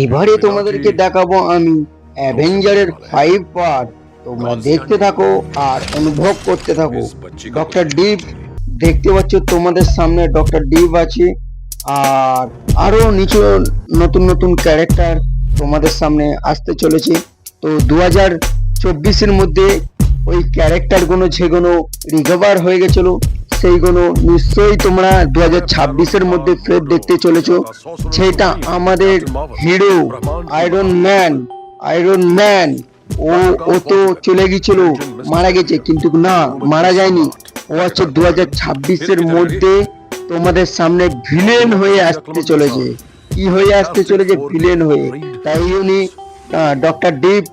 এবারে তোমাদেরকে দেখাবো আমি অ্যাভেঞ্জারের ফাইভ পার্ট তোমরা দেখতে থাকো আর অনুভব করতে থাকো। ডক্টর ডিপ দেখতে পাচ্ছ তোমাদের সামনে ডক্টর ডিপ আছে। আর আরও নিচু নতুন নতুন ক্যারেক্টার তোমাদের সামনে আসতে চলেছে। তো দু হাজার চব্বিশের মধ্যে ওই ক্যারেক্টারগুলো যেগুলো রিকভার হয়ে গেছিল সেইগুলো নিশ্চয়ই তোমরা দু হাজার ছাব্বিশের মধ্যে ফের দেখতে চলেছো। সেটা আমাদের hero iron man iron man ও ও তো চলে গিয়েছিল মারা গেছে কিন্তু না মারা যায়নি। ও হচ্ছে দু হাজার ছাব্বিশের মধ্যে তোমাদের সামনে ভিলেন হয়ে আসতে চলেছে। কি হয়ে আসতে চলেছে? ভিলেন হয়ে। তাই উনি ডক্টর ডিপ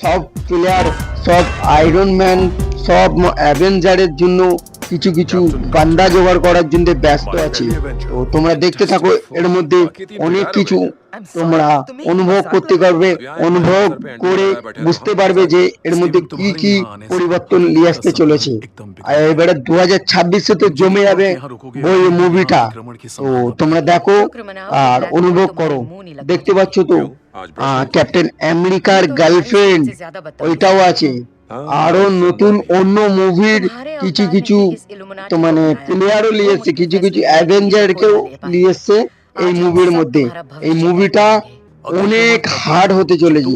সব প্লেয়ার সব আয়রন ম্যান সব অ্যাভেঞ্জারের জন্য কিছু কিছু বান্দা জোগাড় করার জন্য ব্যস্ত আছি। তো তোমরা দেখতে থাকো, এর মধ্যে অনেক কিছু তোমরা অনুভব করতে পারবে, অনুভব করে বুঝতে পারবে যে এর মধ্যে কি কি পরিবর্তন নিয়ে আসতে চলেছে। এবারে দু হাজার ছাব্বিশে তো জমে যাবে ওই মুভিটা। তো তোমরা দেখো আর অনুভব করো। দেখতে পাচ্ছ তো ক্যাপ্টেন আমেরিকার গার্লফ্রেন্ড ওইটাও আছে। আরও নতুন অন্য মুভির কিছু কিছু তো মানে প্লেয়ারও নিয়ে এসছে কিছু কিছু অ্যাভেঞ্জার কেও নিয়ে এসছে। এই মুভির মধ্যে। এই মুভিটা অনেক হার্ড হতে চলেছে।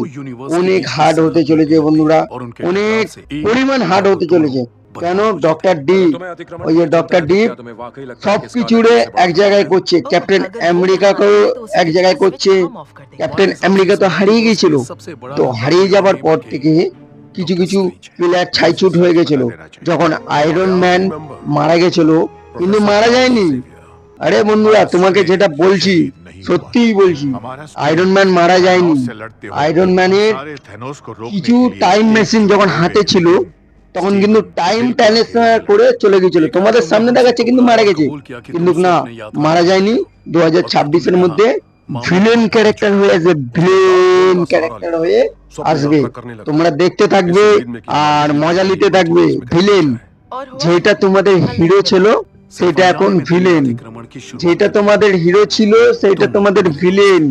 অনেক হার্ড হতে চলেছে বন্ধুরা। অনেক পরিমাণ হার্ড হতে চলেছে। কেন? ডক্টর ডি ওই যে ডক্টর ডি সব কিছুরে এক জায়গায় করছে। ক্যাপ্টেন আমেরিকাকেও এক জায়গায় করছে। ক্যাপ্টেন আমেরিকা তো হারিয়ে গিয়েছিল। তো হারিয়ে যাবার পর থেকে কিছু কিছু প্লেয়ার ছাইছুট হয়ে গেছিল। যখন আয়রন ম্যান মারা গেছিল কিন্তু মারা যায়নি। আরে বন্ধুরা তোমাকে যেটা বলছি সত্যিই বলছি আয়রন ম্যান মারা যায়নি। আয়রন ম্যানের কিছু টাইম মেশিন যখন হাতে ছিল তখন কিন্তু টাইম ট্রান্সফার করে চলে গেছিল। তোমাদের সামনে দেখাচ্ছে কিন্তু মারা গেছে। কিন্তু না মারা যায়নি। দু হাজার ছাব্বিশের মধ্যে ভিলেন ক্যারেক্টার হয়ে আসবে ভিলেন ক্যারেক্টার হয়ে আসবে। তোমরা দেখতে থাকবে আর মজা নিতে থাকবে ভিলেন। যেটা তোমাদের হিরো ছিল সেটা এখন ভিলেন। যেটা তোমাদের হিরো ছিল সেটা তোমাদের ভিলেন।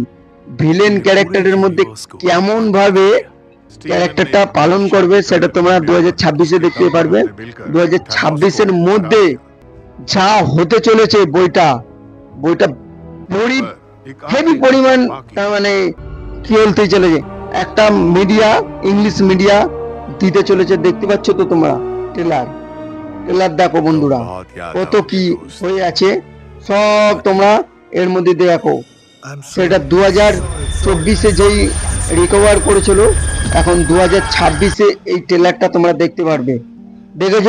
ভিলেন ক্যারেক্টারের মধ্যে কেমন ভাবে ক্যারেক্টারটা পালন করবে সেটা তোমরা দু হাজার ছাব্বিশে দেখতে পারবে। দু হাজার ছাব্বিশের মধ্যে যা হতে চলেছে বইটা বইটা হেভি পরিমাণ তার মানে কি বলতে চলেছে? একটা মিডিয়া ইংলিশ মিডিয়া দিতে চলেছে। দেখতে পাচ্ছ তো তোমরা? ট্রেলার ট্রেলার দেখো বন্ধুরা। কত কি হয়ে আছে? সব তোমরা এর মধ্যে দেখো। সেটা দু হাজার চব্বিশে যেই রিকভার করেছিল, এখন দু হাজার ছাব্বিশে এই ট্রেলারটা তোমরা দেখতে পারবে। দেখেছ?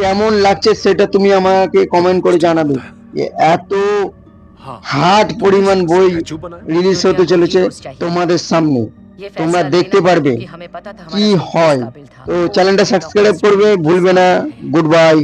কেমন লাগছে সেটা তুমি আমাকে কমেন্ট করে জানাবে। এত হার্ড পরিমাণ বই রিলিজ হতে চলেছে তোমাদের সামনে। তোমরা দেখতে পারবে কি হয়। তো চ্যানেলটা সাবস্ক্রাইব করবে ভুলবে না। Good bye